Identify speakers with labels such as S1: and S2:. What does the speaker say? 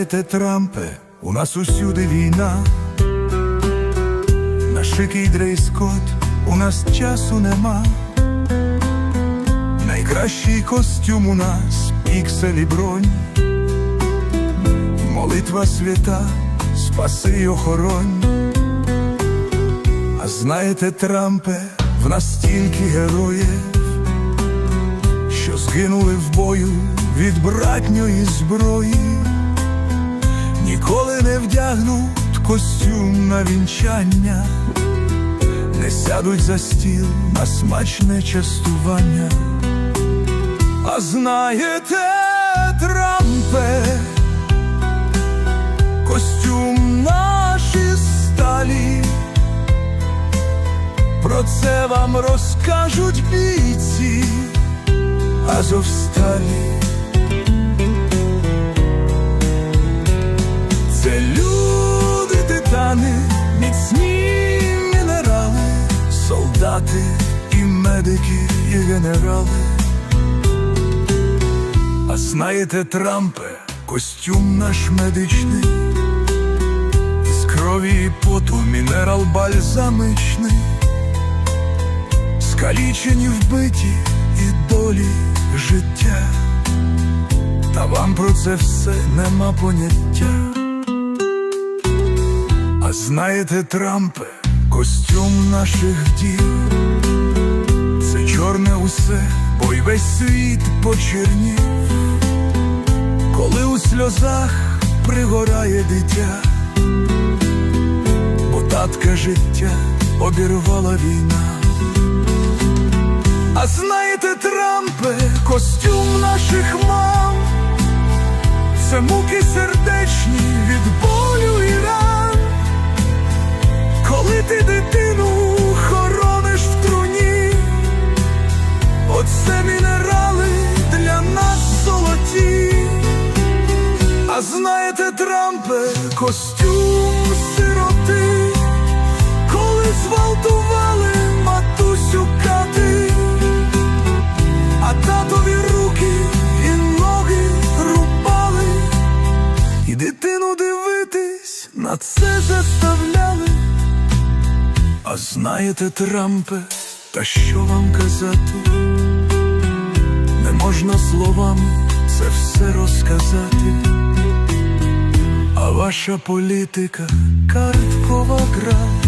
S1: знаєте, Трампе, у нас усюди війна, на шикий дрейс-код у нас часу нема. Найкращий костюм у нас пікселі бронь, молитва свята, спаси й охоронь. А знаєте, Трампе, в нас стільки героїв, що згинули в бою від братньої зброї, ніколи не вдягнуть костюм на вінчання, не сядуть за стіл на смачне частування. А знаєте, Трампе, костюм наш із сталі, про це вам розкажуть бійці Азовсталі. Солдати і медики, і генерали. А знаєте, Трампе, костюм наш медичний, з крові і поту мінерал бальзамичний, скалічені вбиті і долі життя, та вам про це все нема поняття. А знаєте, Трампе, костюм наших дів, це чорне усе, бо й весь світ почернів, коли у сльозах пригорає дитя, бо татка життя обірвала війна. А знаєте, Трампе, костюм наших мам, це муки сердечні від болю знаєте, Трампе, костюм сироти, коли зґвалтували матусю кати, а татові руки і ноги рубали, і дитину дивитись на це заставляли. А знаєте, Трампе, та що вам казати? Не можна словами це все розказати. А ваша політика карткова гра,